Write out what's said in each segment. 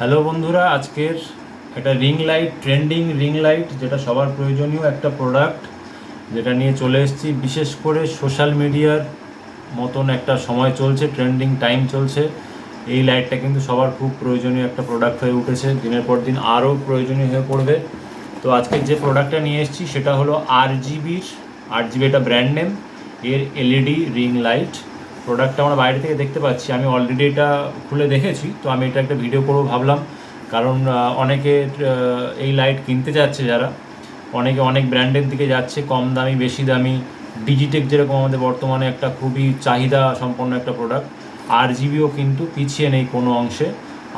Hello বন্ধুরা, আজকের একটা ring light trending ring light যেটা সবার প্রয়োজনীয় একটা প্রোডাক্ট যেটা নিয়ে চলে এসেছি। বিশেষ করে সোশ্যাল মিডিয়ার মতন একটা সময় চলছে ট্রেন্ডিং টাইম চলছে। এই লাইটটা কিন্তু সবার খুব প্রয়োজনীয় একটা প্রোডাক্ট হয়ে উঠেছে। দিনের পর দিন আরও প্রয়োজনীয় হয়ে পড়বে। তো আজকে যে প্রোডাক্টটা নিয়ে এসেছি, সেটা হলো আর জিবির আর জিবি এটা ব্র্যান্ড নেম এর এলইডি রিং লাইট প্রোডাক্টটা আমরা বাইরে থেকে দেখতে পাচ্ছি। আমি অলরেডি এটা খুলে দেখেছি, তো আমি এটা একটা ভিডিও করব ভাবলাম। কারণ অনেকে এই লাইট কিনতে যাচ্ছে যারা, অনেকে অনেক ব্র্যান্ডের দিকে যাচ্ছে, কম দামি, বেশি দামি। ডিজিটেক যেরকম আমাদের বর্তমানে একটা খুবই চাহিদা সম্পন্ন একটা প্রোডাক্ট আর জিবিও কিন্তু পিছিয়ে নেই কোনো অংশে।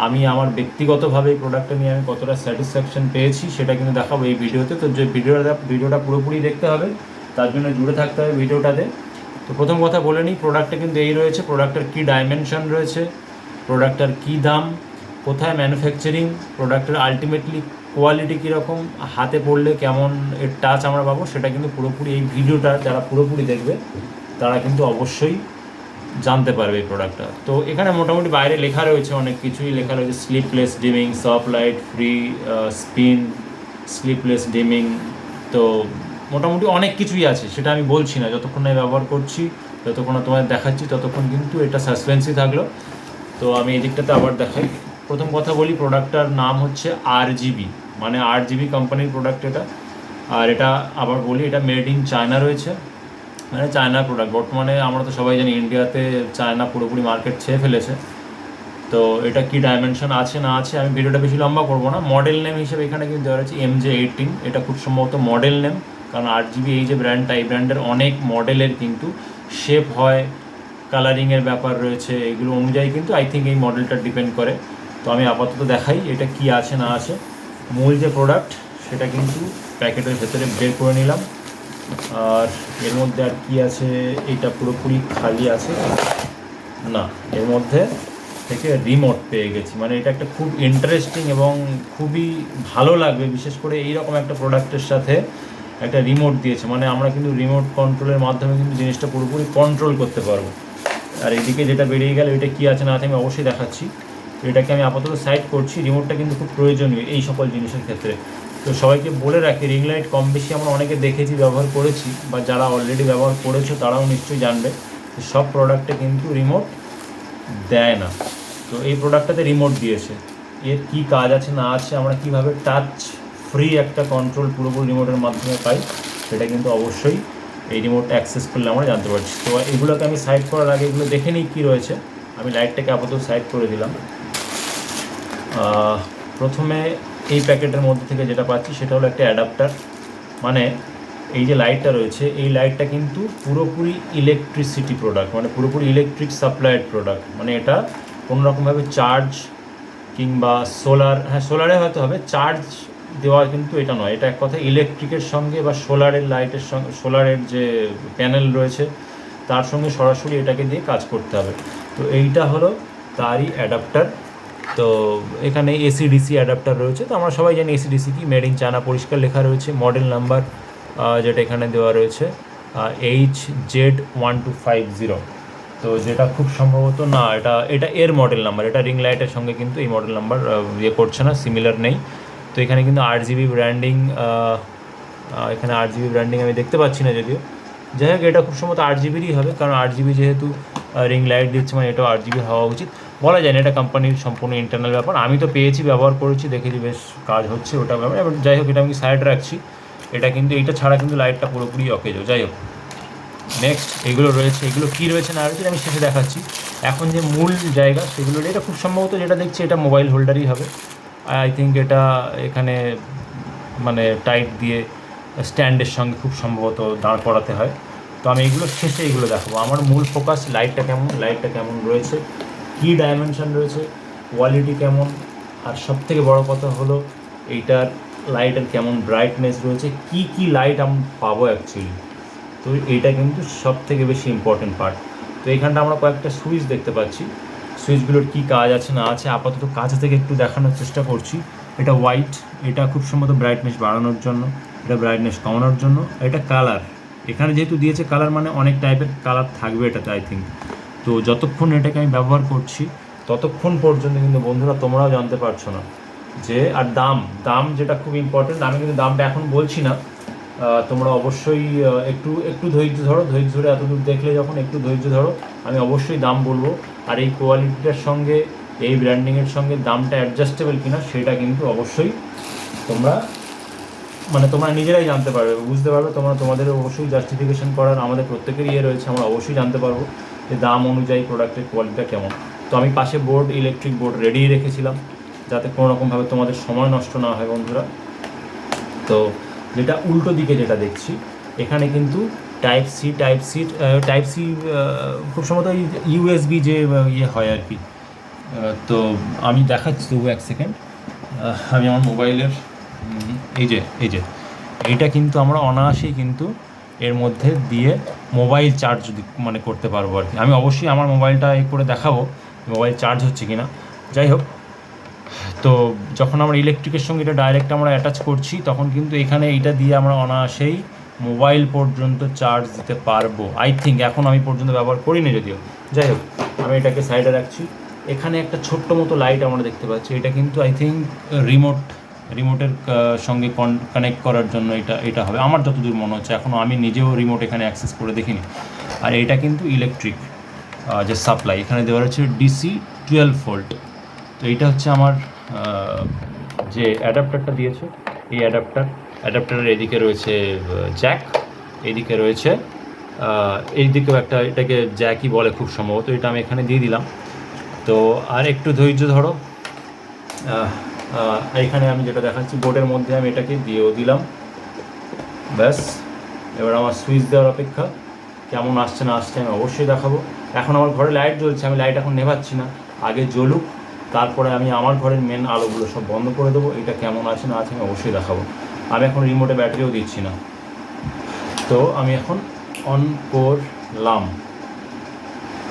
আমি আমার ব্যক্তিগতভাবে এই প্রোডাক্টটা নিয়ে আমি কতটা স্যাটিসফ্যাকশন পেয়েছি, সেটা কিন্তু দেখাবো এই ভিডিওতে তো। যে ভিডিওটা ভিডিওটা পুরোপুরি দেখতে হবে, তার জন্য জুড়ে থাকতে হবে ভিডিওটাতে তো প্রথম কথা বলে নিই প্রোডাক্টটা কিন্তু এই রয়েছে প্রোডাক্টের কী ডাইমেনশন রয়েছে প্রোডাক্টটার কী দাম, কোথায় ম্যানুফ্যাকচারিং প্রোডাক্টের আলটিমেটলি কোয়ালিটি কীরকম, হাতে পড়লে কেমন এর টাচ আমরা পাবো, সেটা কিন্তু পুরোপুরি এই ভিডিওটা যারা পুরোপুরি দেখবে, তারা কিন্তু অবশ্যই জানতে পারবে এই প্রোডাক্টটা তো এখানে মোটামুটি বাইরে লেখা রয়েছে অনেক কিছুই, লেখা রয়েছে slipless dimming soft light free spin slipless dimming তো মোটামুটি অনেক কিছুই আছে, সেটা আমি বলছি না। যতক্ষণ আমি ব্যবহার করছি, যতক্ষণ তোমাদের দেখাচ্ছি, ততক্ষণ কিন্তু এটা সাসপেন্সই থাকল। তো আমি এই দিকটাতে আবার দেখাই। প্রথম কথা বলি প্রোডাক্টটার নাম হচ্ছে আর জিবি মানে আর জিবি কোম্পানির প্রোডাক্ট এটা। আর এটা আবার বলি, এটা মেড ইন চায়না রয়েছে। মানে চায়নার প্রোডাক্ট বর্তমানে আমরা তো সবাই জানি ইন্ডিয়াতে চায়না পুরোপুরি মার্কেট ছেয়ে ফেলেছে। তো এটা কি ডাইমেনশন আছে, না আছে, আমি ভিডিওটা বেশি লম্বা করব না। মডেল নেম হিসেবে এখানে কিন্তু দেওয়া রয়েছে এম জে এইটিন এটা খুব সম্ভবত মডেল নেম কারণ আট জিবি এই যে ব্র্যান্ডটা এই ব্র্যান্ডের অনেক মডেলের কিন্তু শেপ হয় কালারিংয়ের ব্যাপার রয়েছে, এগুলো অনুযায়ী কিন্তু আই থিঙ্ক এই মডেলটা ডিপেন্ড করে। তো আমি আপাতত দেখাই এটা কি আছে, না আছে। মূল যে প্রোডাক্ট সেটা কিন্তু প্যাকেটের ভেতরে বের করে নিলাম। আর এর মধ্যে আর কি আছে, এটা পুরোপুরি খালি আছে। না, এর মধ্যে থেকে রিমোট পেয়ে গেছি। মানে এটা একটা খুব ইন্টারেস্টিং এবং খুবই ভালো লাগবে, বিশেষ করে এইরকম একটা প্রোডাক্টের সাথে। একটা রিমোট দিয়েছে মানে আমরা কিন্তু রিমোট কন্ট্রোলের মাধ্যমে কিন্তু জিনিসটা পুরোপুরি কন্ট্রোল করতে পারব। আর এদিকে যেটা বেরিয়ে গেল, এটা কী আছে না আছে আমি অবশ্যই দেখাচ্ছি। এটাকে আমি আপাতত সাইড করছি রিমোটটা কিন্তু খুব প্রয়োজনীয় এই সকল জিনিসের ক্ষেত্রে। তো সবাইকে বলে রাখি রিং লাইট কম বেশি আমরা অনেকে দেখেছি, ব্যবহার করেছি, বা যারা অলরেডি ব্যবহার করেছ, তারাও নিশ্চয়ই জানবে সব প্রোডাক্টে কিন্তু রিমোট দেয় না। তো এই প্রোডাক্টটাতে রিমোট দিয়েছে। এর কি কাজ আছে, না আছে, আমরা কীভাবে টাচ ফ্রি একটা কন্ট্রোল পুরোপুরি রিমোটের মাধ্যমে পাই, সেটা কিন্তু অবশ্যই এই রিমোট অ্যাক্সেস করলে আমরা জানতে পারছি। তো এগুলোকে আমি সাইড করার আগে এগুলো দেখে নিই কী রয়েছে। আমি লাইটটাকে আপাতত সাইড করে দিলাম। প্রথমে এই প্যাকেটের মধ্যে থেকে যেটা পাচ্ছি সেটা হলো একটা অ্যাডাপ্টার মানে এই যে লাইটটা রয়েছে, এই লাইটটা কিন্তু পুরোপুরি ইলেকট্রিসিটি প্রোডাক্ট মানে পুরোপুরি ইলেকট্রিক সাপ্লাইড প্রোডাক্ট মানে এটা কোনো রকমভাবে চার্জ কিংবা সোলার হ্যাঁ সোলারে হয়তো হবে চার্জ দেওয়া কিন্তু এটা নয়। এটা এক কথা, ইলেকট্রিকের সঙ্গে বা সোলারের লাইটের সঙ্গে সোলারের যে প্যানেল রয়েছে, তার সঙ্গে সরাসরি এটাকে দিয়ে কাজ করতে হবে। তো এইটা হলো তারই অ্যাডাপ্টার। তো এখানে এসি ডিসি অ্যাডাপ্টার রয়েছে। তো আমরা সবাই জানি এসি ডিসি কি। মেড ইন চায়না পরিষ্কার লেখা রয়েছে। মডেল নাম্বার যেটা এখানে দেওয়া রয়েছে H Z one two five zero তো যেটা খুব সম্ভবত না, এটা এটা এর মডেল নাম্বার। এটা রিং লাইটের সঙ্গে কিন্তু এই মডেল নাম্বার ইয়ে করছে না, সিমিলার নেই। তো এখানে কিন্তু আট জিবি ব্র্যান্ডিং এখানে আট জিবি ব্র্যান্ডিং আমি দেখতে পাচ্ছি না যদিও। যাই হোক, এটা খুব সম্ভবত আট জিবিরই হবে, কারণ আট জিবি যেহেতু রিং লাইট দিচ্ছে মানে এটাও আট জিবি হওয়া উচিত। বলা যায় না এটা কোম্পানির সম্পূর্ণ ইন্টারনাল ব্যাপার। আমি তো পেয়েছি, ব্যবহার করেছি, দেখেছি বেশ কাজ হচ্ছে ওটা ব্যাপার। এবার যাই হোক, এটা আমি সাইড রাখছি। এটা কিন্তু, এইটা ছাড়া কিন্তু লাইটটা পুরোপুরি অকেজো যাই হোক নেক্সট এগুলো রয়েছে। এগুলো কী রয়েছে না রয়েছে আমি শেষে দেখাচ্ছি। এখন যে মূল জায়গা, সেগুলো এটা খুব সম্ভবত যেটা দেখছি, এটা মোবাইল হোল্ডারই হবে। আই থিঙ্ক এটা এখানে মানে টাইট দিয়ে স্ট্যান্ডের সঙ্গে খুব সম্ভবত দাঁড় করাতে হয়। তো আমি এগুলো শেষে এগুলো দেখাবো। আমার মূল ফোকাস লাইটটা কেমন? লাইটটা কেমন রয়েছে? কী ডাইমেনশান রয়েছে? কোয়ালিটি কেমন? আর সব থেকে বড় কথা হলো, এইটার লাইটের কেমন ব্রাইটনেস রয়েছে? কি কি লাইট আমি পাবো অ্যাকচুয়ালি তো এইটা কিন্তু সব থেকে বেশি ইম্পর্টেন্ট পার্ট তো এখানটা আমরা কয়েকটা সুইচ দেখতে পাচ্ছি। সুইচগুলোর কি কাজ আছে, না আছে, আপাতত কাছে থেকে একটু দেখানোর চেষ্টা করছি। এটা হোয়াইট এটা খুব সম্ভবত ব্রাইটনেস বাড়ানোর জন্য, এটা ব্রাইটনেস কমানোর জন্য এটা কালার এখানে যেহেতু দিয়েছে কালার মানে অনেক টাইপের কালার থাকবে এটাতে আই থিঙ্ক তো যতক্ষণ এটাকে আমি ব্যবহার করছি, ততক্ষণ পর্যন্ত কিন্তু বন্ধুরা তোমরাও জানতে পারছ না যে, আর দাম দাম যেটা খুব ইম্পর্টেন্ট আমি কিন্তু দামটা এখন বলছি না। তোমরা অবশ্যই একটু একটু ধৈর্য ধরো, ধৈর্য ধরে এতদূর দেখলে যখন একটু ধৈর্য ধরো, আমি অবশ্যই দাম বলব। আর এই কোয়ালিটিটার সঙ্গে, এই ব্র্যান্ডিংয়ের সঙ্গে দামটা অ্যাডজাস্টেবল কিনা সেটা কিন্তু অবশ্যই তোমরা মানে তোমরা নিজেরাই জানতে পারবে। বুঝতে পারবে, তোমরা তোমাদের অবশ্যই জাস্টিফিকেশন করার আমাদের প্রত্যেকের ইয়ে রয়েছে, আমরা অবশ্যই জানতে পারব যে দাম অনুযায়ী প্রোডাক্টের কোয়ালিটিটা কেমন। তো আমি পাশে বোর্ড ইলেকট্রিক বোর্ড রেডি রেখেছিলাম, যাতে কোনো রকমভাবে তোমাদের সময় নষ্ট না হয় বন্ধুরা। তো যেটা উল্টো দিকে যেটা দেখছি, এখানে কিন্তু type C type C type C খুব সম্ভবত ইউএসবি যে ইয়ে হয় আর কি। তো আমি দেখাচ্ছি, তবু এক সেকেন্ড। আমি আমার মোবাইলের এই যে এই যে, এইটা কিন্তু আমরা অনায়াসেই কিন্তু এর মধ্যে দিয়ে মোবাইল চার্জ মানে করতে পারব আর কি। আমি অবশ্যই আমার মোবাইলটা এ করে দেখাবো, মোবাইল চার্জ হচ্ছে কি না যাই হোক, তো যখন আমরা ইলেকট্রিকের সঙ্গে এটা ডাইরেক্ট আমরা অ্যাটাচ করছি, তখন কিন্তু এখানে এইটা দিয়ে আমরা অনায়াসেই মোবাইল পর্যন্ত চার্জ দিতে পারব। আই থিঙ্ক এখন আমি পর্যন্ত ব্যবহার করিনি যদিও। যাই হোক, আমি এটাকে সাইডে রাখছি। এখানে একটা ছোট্ট মতো লাইট আমরা দেখতে পাচ্ছি। এটা কিন্তু আই থিঙ্ক রিমোট রিমোটের সঙ্গে কানেক্ট করার জন্য এটা এটা হবে। আমার যতদূর মনে হচ্ছে এখনও আমি নিজেও রিমোট এখানে অ্যাক্সেস করে দেখিনি। আর এটা কিন্তু ইলেকট্রিক যে সাপ্লাই এখানে দেওয়া রয়েছে ডিসি টুয়েলভ ভোল্ট তো এইটা হচ্ছে আমার যে অ্যাডাপ্টারটা দিয়েছে, এই অ্যাডাপ্টার অ্যাডাপ্টারের এদিকে রয়েছে জ্যাক এদিকে রয়েছে আহ, এইদিকেও একটা এটাকে জ্যাকই বলে খুব সম্ভবত এটা আমি এখানে দিয়ে দিলাম। তো আর একটু ধৈর্য ধরো। এখানে আমি যেটা দেখাচ্ছি বোর্ডের মধ্যে আমি এটাকে দিয়েও দিলাম। ব্যাস এবার আমার সুইচ দেওয়ার অপেক্ষা। কেমন আসছে না আসছে আমি অবশ্যই দেখাবো। এখন আমার ঘরে লাইট জ্বলছে আমি লাইট এখন নেভাচ্ছি না। আগে জ্বলুক তারপরে আমি আমার ঘরের মেন আলোগুলো সব বন্ধ করে দেবো। এটা কেমন আছে না আছে আমি অবশ্যই দেখাবো। আমি এখন রিমোটে ব্যাটারিও দিচ্ছি না। তো আমি এখন অন করলাম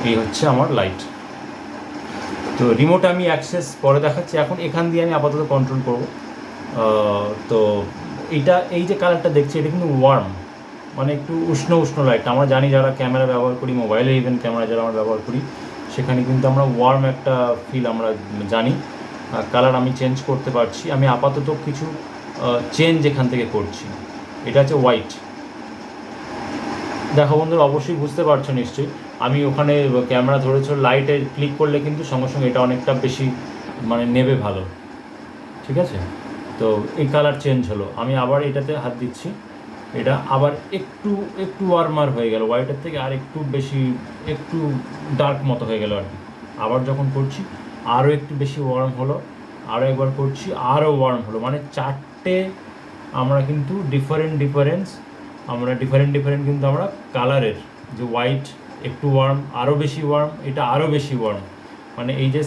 এই হচ্ছে আমার লাইট তো রিমোট আমি অ্যাক্সেস পরে দেখাচ্ছি। এখন এখান দিয়ে আমি আপাতত কন্ট্রোল করব। তো এইটা, এই যে কালারটা দেখছি, এটা কিন্তু ওয়ার্ম মানে একটু উষ্ণ উষ্ণ লাইট আমরা জানি যারা ক্যামেরা ব্যবহার করি মোবাইলে ইভেন ক্যামেরা যারা আমরা ব্যবহার করি, সেখানে কিন্তু আমরা ওয়ার্ম একটা ফিল আমরা জানি। কালার আমি চেঞ্জ করতে পারছি। আমি আপাতত কিছু চেঞ্জ এখান থেকে করছি। এটা হচ্ছে হোয়াইট দেখো বন্ধুরা, অবশ্যই বুঝতে পারছ নিশ্চয়ই। আমি ওখানে ক্যামেরা ধরেছিল লাইটে ক্লিক করলে কিন্তু সঙ্গে সঙ্গে এটা অনেকটা বেশি মানে নেবে ভালো। ঠিক আছে? তো এই কালার চেঞ্জ হলো। আমি আবার এটাতে হাত দিচ্ছি। এটা আবার একটু একটু ওয়ার্মার হয়ে গেল। হোয়াইটের থেকে আর একটু বেশি, একটু ডার্ক মতো হয়ে গেল আর কি। আবার যখন করছি আরও একটু বেশি ওয়ার্ম হলো। আরও একবার করছি আরও ওয়ার্ম হলো। মানে চারটে আমরা কিন্তু ডিফারেন্ট ডিফারেন্স আমরা ডিফারেন্ট ডিফারেন্ট কিন্তু আমরা কালারের যে হোয়াইট একটু ওয়ার্ম আরও বেশি ওয়ার্ম এটা আরও বেশি ওয়ার্ম মানে এই যে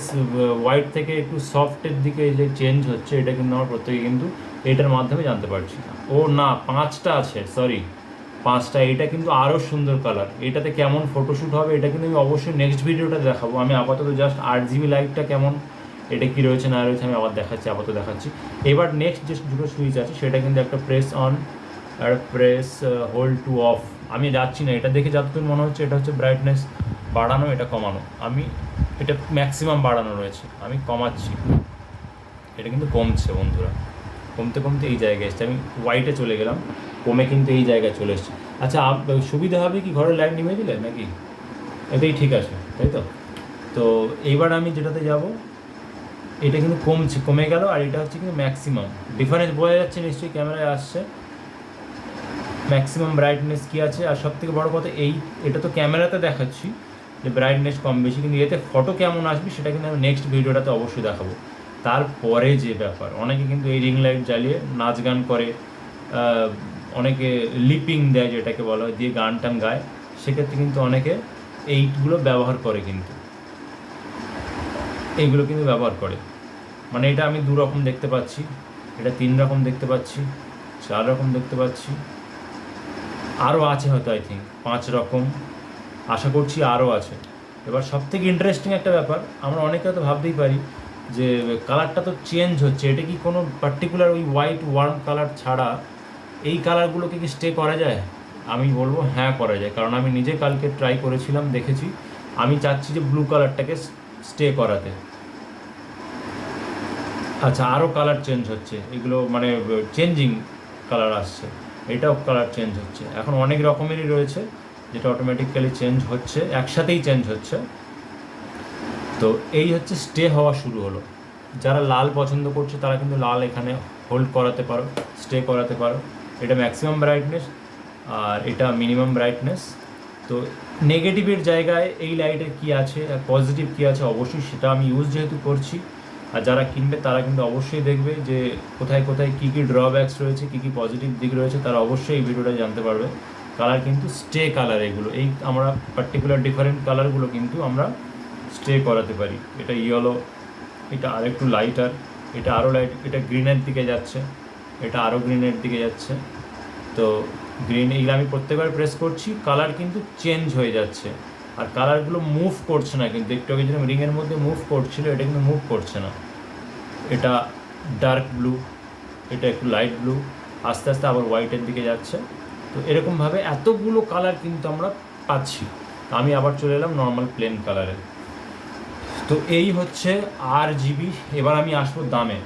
হোয়াইট থেকে একটু সফটের দিকে যে চেঞ্জ হচ্ছে, এটা কিন্তু আমরা প্রত্যেকে কিন্তু এটার মাধ্যমে জানতে পারছি না। ও না, পাঁচটা আছে সরি পাঁচটা, এটা কিন্তু আরও সুন্দর কালার এটাতে কেমন ফটোশ্যুট হবে, এটা কিন্তু আমি অবশ্যই নেক্সট ভিডিওটা দেখাবো। আমি আপাতত জাস্ট আট জিবি লাইটটা কেমন এটা কী রয়েছে না রয়েছে আমি আবার দেখাচ্ছি, আপাতত দেখাচ্ছি। এবার নেক্সট যে দুটো সুইচ আছে, সেটা কিন্তু একটা প্রেস অন আর প্রেস হোল্ড টু অফ আমি যাচ্ছি না, এটা দেখে যতদূর মনে হচ্ছে এটা হচ্ছে ব্রাইটনেস বাড়ানো, এটা কমানো। আমি, এটা ম্যাক্সিমাম বাড়ানো রয়েছে, আমি কমাচ্ছি। এটা কিন্তু কমছে বন্ধুরা। কমতে কমতে এই জায়গায় এসছে। আমি হোয়াইটে চলে গেলাম, কমে কিন্তু এই জায়গায় চলে এসছে। আচ্ছা সুবিধা হবে কি ঘরের লাইট নিভে দিলে নাকি? এটাই ঠিক আছে, তাই তো? তো এইবার আমি যেটাতে যাব এটা কিন্তু কমছে, কমে গেল আর এটা হচ্ছে কিন্তু ম্যাক্সিমাম ডিফারেন্স বোঝা যাচ্ছে নিশ্চয়ই ক্যামেরায় আসছে। ম্যাক্সিমাম ব্রাইটনেস কী আছে? আর সব থেকে বড়ো কথা এই, এটা তো ক্যামেরাতে দেখাচ্ছি, যে ব্রাইটনেস কম বেশি, কিন্তু এতে ফটো কেমন আসবে সেটা কিন্তু আমি নেক্সট ভিডিওটাতে অবশ্যই দেখাবো। তারপরে যে ব্যাপার, অনেকে কিন্তু এই রিং লাইট জ্বালিয়ে নাচ গান করে অনেকে লিপিং দেয় যেটাকে বলা হয়, দিয়ে গান টান গায়, সেক্ষেত্রে কিন্তু অনেকে এইগুলো ব্যবহার করে কিন্তু। এইগুলো কিন্তু ব্যবহার করে। মানে এটা আমি দু রকম দেখতে পাচ্ছি। এটা তিন রকম দেখতে পাচ্ছি, চার রকম দেখতে পাচ্ছি। আরও আছে হয়তো আই থিঙ্ক পাঁচ রকম। আশা করছি আরও আছে। এবার সব থেকে ইন্টারেস্টিং একটা ব্যাপার, আমরা অনেকে হয়তো ভাবতেই পারি যে কালারটা তো চেঞ্জ হচ্ছে। এটা কি কোনো পার্টিকুলার ওই হোয়াইট ওয়ার্ম কালার ছাড়া এই কালারগুলোকে কি স্টে করা যায়? আমি বলব হ্যাঁ করা যায়। কারণ আমি নিজে কালকে ট্রাই করেছিলাম, দেখেছি। আমি চাচ্ছি যে ব্লু কালারটাকে স্টে করাতে। আচ্ছা আরও কালার চেঞ্জ হচ্ছে। এগুলো মানে চেঞ্জিং কালার আসছে। এটাও কালার চেঞ্জ হচ্ছে। এখন অনেক রকমেরই রয়েছে, যেটা অটোমেটিক্যালি চেঞ্জ হচ্ছে, একসাথেই চেঞ্জ হচ্ছে। তো এই হচ্ছে স্টে হওয়া শুরু হলো। যারা লাল পছন্দ করছে, তারা কিন্তু লাল এখানে হোল্ড করাতে পারো স্টে করাতে পারো। এটা ম্যাক্সিমাম ব্রাইটনেস আর এটা মিনিমাম ব্রাইটনেস তো নেগেটিভের জায়গায় এই লাইটের কী আছে, আর পজিটিভ কী আছে অবশ্যই সেটা আমি ইউজ যেহেতু করছি। আর যারা কিনবে তারা কিন্তু অবশ্যই দেখবে যে কোথায় কোথায় কী কী ড্রব্যাকস রয়েছে, কী কী পজিটিভ দিক রয়েছে, তারা অবশ্যই এই ভিডিওটা জানতে পারবে। কালার কিন্তু স্টে কালার এগুলো, এই আমরা পার্টিকুলার ডিফারেন্ট কালারগুলো কিন্তু আমরা স্টে করাতে পারি। এটা ইয়েলো এটা আরেকটু লাইটার এটা আরও লাইট এটা গ্রিনের দিকে যাচ্ছে, এটা আরও গ্রিনের দিকে যাচ্ছে। তো গ্রিন এইগুলো আমি প্রত্যেকবার প্রেস করছি কালার কিন্তু চেঞ্জ হয়ে যাচ্ছে। আর কালারগুলো মুভ করছে না কিন্তু, একটু আগে যেরকম রিংয়ের মধ্যে মুভ করছিল, এটা কিন্তু মুভ করছে না। এটা ডার্ক ব্লু এটা একটু লাইট ব্লু আস্তে আস্তে আবার হোয়াইটের দিকে যাচ্ছে। তো এরকমভাবে এতগুলো কালার কিন্তু আমরা পাচ্ছি। আমি আবার চলে এলাম নর্মাল প্লেন কালারে তো এই হচ্ছে আর জিবি এবার আমি আসব দামে।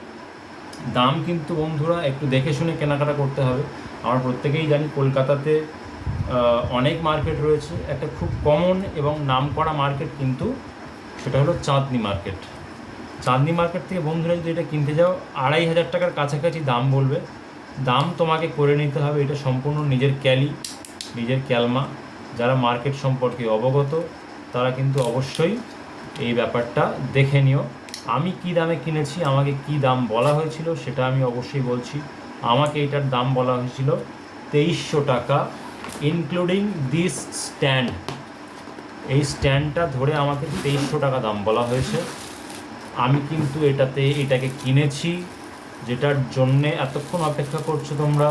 দাম কিন্তু বন্ধুরা একটু দেখে শুনে কেনাকাটা করতে হবে। আমরা প্রত্যেকেই জানি কলকাতাতে অনেক মার্কেট রয়েছে। একটা খুব কমন এবং নামকরা মার্কেট কিন্তু সেটা হলো চাঁদনি মার্কেট চাঁদনি মার্কেট থেকে বন্ধুরা যদি এটা কিনতে যাও, আড়াই হাজার টাকার কাছাকাছি দাম বলবে। দাম তোমাকে করে নিতে হবে, এটা সম্পূর্ণ নিজের ক্যালি, নিজের ক্যালমা। যারা মার্কেট সম্পর্কে অবগত, তারা কিন্তু অবশ্যই এই ব্যাপারটা দেখে নিও। আমি কি দামে কিনেছি, আমাকে কি দাম বলা হয়েছিল, সেটা আমি অবশ্যই বলছি। আমাকে এটার দাম বলা হয়েছিল তেইশশো টাকা ইনক্লুডিং দিস স্ট্যান্ড এই স্ট্যান্ডটা ধরে আমাকে তেইশশো টাকা দাম বলা হয়েছে। আমি কিন্তু এটাতে, এটাকে কিনেছি, যেটার জন্যে এতক্ষণ অপেক্ষা করছ তোমরা।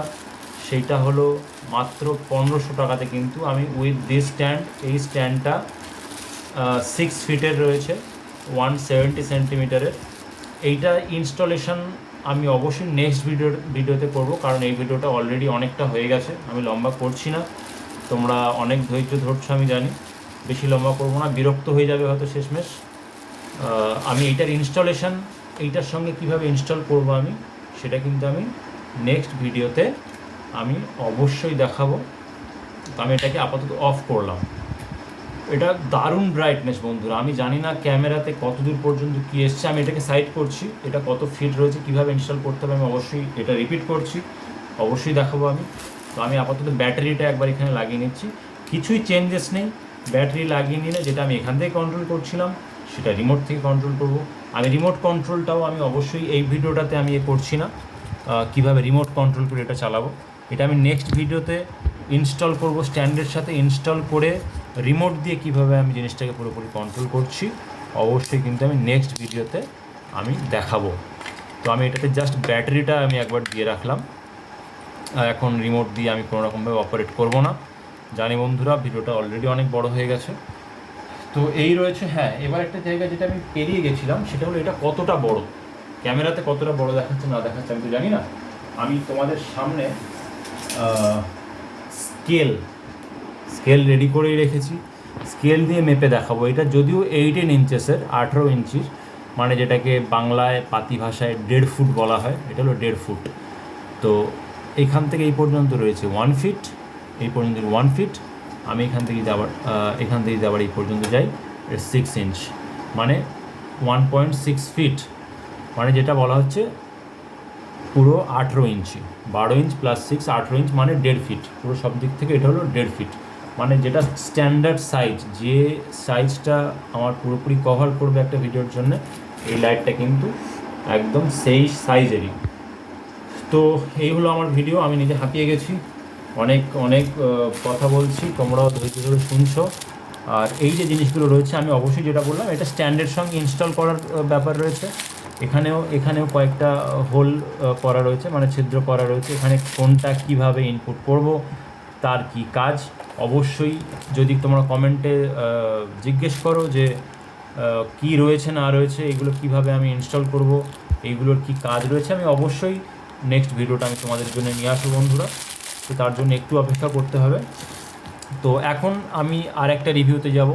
সেইটা হলো মাত্র পনেরোশো টাকাতে কিন্তু আমি উইথ দিস স্ট্যান্ড এই স্ট্যান্ডটা সিক্স ফিটের রয়েছে ওয়ান সেভেন্টি সেন্টিমিটারের এইটা ইনস্টলেশন আমি অবশ্যই নেক্সট ভিডিও ভিডিওতে করব, কারণ এই ভিডিওটা অলরেডি অনেকটা হয়ে গেছে, আমি লম্বা করছি না। তোমরা অনেক ধৈর্য ধরছো, আমি জানি। বেশি লম্বা করব না, বিরক্ত হয়ে যাবে হয়তো শেষমেশ। আমি এইটার ইনস্টলেশন এইটার সঙ্গে কীভাবে ইনস্টল করব আমি, সেটা কিন্তু আমি নেক্সট ভিডিওতে আমি অবশ্যই দেখাবো। তো আমি এটাকে আপাতত অফ করলাম। এটা দারুণ ব্রাইটনেস বন্ধুরা। আমি জানি না ক্যামেরাতে কত দূর পর্যন্ত কী এসছে, আমি এটাকে সাইড করছি, এটা কত ফিট রয়েছে, কীভাবে ইনস্টল করতে হবে আমি অবশ্যই এটা রিপিট করছি, অবশ্যই দেখাবো আমি। তো আমি আপাতত ব্যাটারিটা একবার এখানে লাগিয়ে নিচ্ছি। কিছুই চেঞ্জেস নেই, ব্যাটারি লাগিয়ে নিলে যেটা আমি এখান থেকে কন্ট্রোল করছিলাম, সেটা রিমোট থেকে কন্ট্রোল করব। আমি রিমোট কন্ট্রোলটাও আমি অবশ্যই এই ভিডিওটাতে আমি এ করছি না। কীভাবে রিমোট কন্ট্রোল করে এটা চালাবো। এটা আমি নেক্সট ভিডিওতে ইনস্টল করব স্ট্যান্ডের সাথে ইনস্টল করে রিমোট দিয়ে কীভাবে আমি জিনিসটাকে পুরোপুরি কন্ট্রোল করছি, অবশ্যই কিন্তু আমি নেক্সট ভিডিওতে আমি দেখাবো। তো আমি এটাতে জাস্ট ব্যাটারিটা আমি একবার দিয়ে রাখলাম। এখন রিমোট দিয়ে আমি কোনো রকমভাবে অপারেট করব না। জানি বন্ধুরা, ভিডিওটা অলরেডি অনেক বড় হয়ে গেছে। তো এই রয়েছে হ্যাঁ এবার একটা জায়গা যেটা আমি পেরিয়ে গেছিলাম, সেটা হলো এটা কতটা বড়? ক্যামেরাতে কতটা বড় দেখাচ্ছে, না দেখাচ্ছে আমি তো জানি না। আমি তোমাদের সামনে স্কেল স্কেল রেডি করেই রেখেছি। স্কেল দিয়ে মেপে দেখাবো এটা। যদিও এইটিন ইঞ্চেসের আঠেরো ইঞ্চির মানে যেটাকে বাংলায় পাতি ভাষায় দেড় ফুট বলা হয়, এটা হলো দেড় ফুট। তো এখান থেকে এই পর্যন্ত রয়েছে ওয়ান ফিট এই পর্যন্ত ওয়ান ফিট আমি এখান থেকে যাবার এখান থেকে যাবার এই পর্যন্ত যাই সিক্স ইঞ্চ মানে ওয়ান পয়েন্ট সিক্স ফিট মানে যেটা বলা হচ্ছে পুরো আঠেরো ইঞ্চি বারো ইঞ্চ প্লাস সিক্স আঠেরো ইঞ্চ মানে দেড় ফিট পুরো সব দিক থেকে এটা হলো দেড় ফিট মানে যেটা স্ট্যান্ডার্ড সাইজ যে সাইজটা আমার পুরোপুরি কভার করবে একটা ভিডিওর জন্য, এই লাইটটা কিন্তু একদম সেই সাইজেরই তো এই হলো আমার ভিডিও আমি নিজে হাঁপিয়ে গেছি। অনেক অনেক কথা বলছি, তোমরাও ধৈর্য ধরে শুনছো। আর এই যে জিনিসগুলো রয়েছে, আমি অবশ্যই যেটা বললাম, এটা স্ট্যান্ডের সঙ্গে ইনস্টল করার ব্যাপার রয়েছে। এখানেও এখানেও কয়েকটা হোল করা রয়েছে মানে ছিদ্র করা রয়েছে। এখানে কোনটা কীভাবে ইনপুট করব, তার কি কাজ? অবশ্যই যদি তোমরা কমেন্টে জিজ্ঞেস করো যে কি রয়েছে, না রয়েছে, এগুলো কীভাবে আমি ইনস্টল করব এইগুলোর কি কাজ রয়েছে, আমি অবশ্যই নেক্সট ভিডিওটা আমি তোমাদের জন্য নিয়ে আসব, বন্ধুরা। তো তার জন্য একটু অপেক্ষা করতে হবে। তো এখন আমি আর একটা রিভিউতে যাব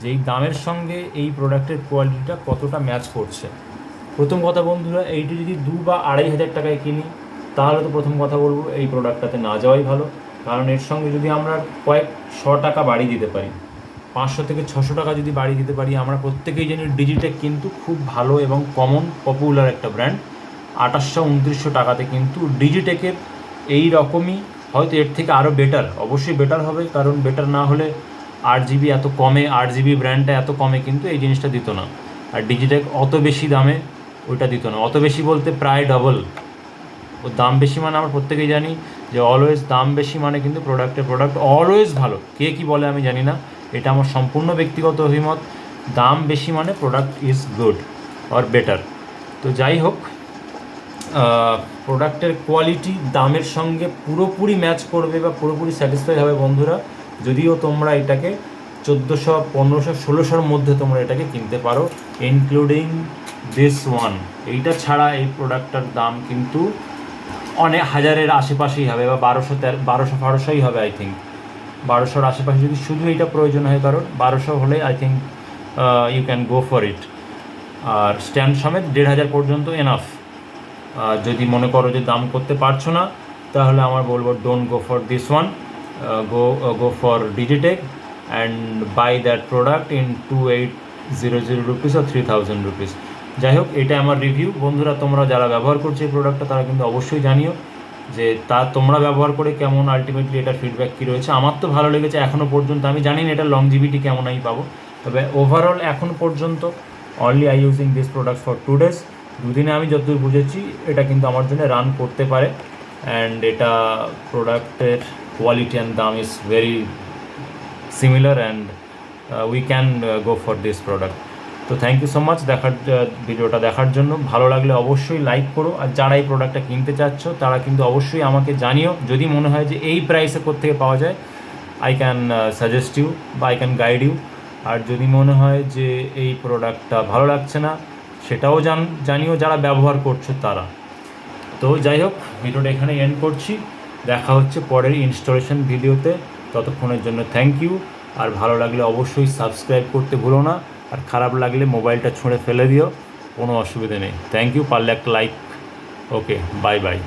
যে এই দামের সঙ্গে এই প্রোডাক্টের কোয়ালিটিটা কতটা ম্যাচ করছে। প্রথম কথা বন্ধুরা, এইটি যদি দু বা আড়াই হাজার টাকায় কিনি, তাহলে তো প্রথম কথা বলব, এই প্রোডাক্টটাতে না যাওয়াই ভালো। কারণ এর সঙ্গে যদি আমরা কয়েক শ টাকা বাড়ি দিতে পারি, পাঁচশো থেকে ছশো টাকা যদি বাড়ি দিতে পারি, আমরা প্রত্যেকেই জানি ডিজিটেক কিন্তু খুব ভালো এবং কমন পপুলার একটা ব্র্যান্ড আঠাশশো উনত্রিশশো টাকাতে কিন্তু ডিজিটেকের এই রকমই, হয়তো এর থেকে আরও বেটার অবশ্যই বেটার হবে, কারণ বেটার না হলে আট জিবি এত কমে, আট জিবি ব্র্যান্ডটা এত কমে কিন্তু এই জিনিসটা দিত না। আর ডিজিটেক অত বেশি দামে ওইটা দিত না। অত বেশি বলতে প্রায় ডবল ও দাম বেশি মানে আমরা প্রত্যেকেই জানি যে অলওয়েজ দাম বেশি মানে কিন্তু প্রোডাক্টের প্রোডাক্ট অলওয়েজ ভালো। কে কি বলে আমি জানি না। এটা আমার সম্পূর্ণ ব্যক্তিগত অভিমত। দাম বেশি মানে product is good or better তো যাই হোক প্রোডাক্টের কোয়ালিটি দামের সঙ্গে পুরোপুরি ম্যাচ করবে বা পুরোপুরি স্যাটিসফাই হবে বন্ধুরা। যদিও তোমরা এটাকে চোদ্দোশো, পনেরোশো, ষোলোশোর মধ্যে তোমরা এটাকে কিনতে পারো ইনক্লুডিং দিস ওয়ান এইটা ছাড়া এই প্রোডাক্টটার দাম কিন্তু অনেক হাজারের আশেপাশেই হবে, বা বারোশো তেরো, বারোশো, বারোশোই হবে আই থিঙ্ক বারোশোর আশেপাশে যদি শুধু এইটা প্রয়োজন হয় কারণ বারোশো হলে I think you can go for it R stand সমেত দেড় হাজার পর্যন্ত এনাফ যদি মনে করো যে দাম করতে পারছ না, তাহলে আমার বলব don't go for this one go go for Digitek and buy that product in two eight zero zero rupees R three thousand rupees যাই হোক এটা আমার রিভিউ বন্ধুরা, তোমরা যারা ব্যবহার করছ এই প্রোডাক্টটা তারা কিন্তু অবশ্যই জানিও যে তা তোমরা ব্যবহার করে কেমন আলটিমেটলি এটার ফিডব্যাক কী রয়েছে। আমার তো ভালো লেগেছে এখনও পর্যন্ত। আমি জানি না এটা লংজিভিটি কেমন আমি পাবো। তবে ওভারঅল এখন পর্যন্ত only I using this product for two days দুদিনে আমি যতদূর বুঝেছি, এটা কিন্তু আমার জন্য রান করতে পারে। অ্যান্ড এটা প্রোডাক্টের কোয়ালিটি অ্যান্ড দাম is very similar and we can go for this product তো থ্যাংক ইউ সো মাচ দেখার ভিডিওটা দেখার জন্য। ভালো লাগলে অবশ্যই লাইক করো। আর যারা এই প্রোডাক্টটা কিনতে চাচ্ছ, তারা কিন্তু অবশ্যই আমাকে জানিও। যদি মনে হয় যে এই প্রাইসে কোথেকে পাওয়া যায় আই ক্যান সাজেস্ট ইউ বা আই ক্যান গাইড ইউ আর যদি মনে হয় যে এই প্রোডাক্টটা ভালো লাগছে না, সেটাও জান, জানিও যারা ব্যবহার করছ তারা। তো যাই হোক, ভিডিওটা এখানে এন্ড করছি। দেখা হচ্ছে পরের ইনস্টলেশন ভিডিওতে ততক্ষণের জন্য থ্যাংক ইউ আর ভালো লাগলে অবশ্যই সাবস্ক্রাইব করতে ভুলো না। আর খারাপ লাগলে মোবাইলটা ছুঁড়ে ফেলে দিও। কোনো অসুবিধা নেই। থ্যাংক ইউ পারলে একটা লাইক ওকে বাই বাই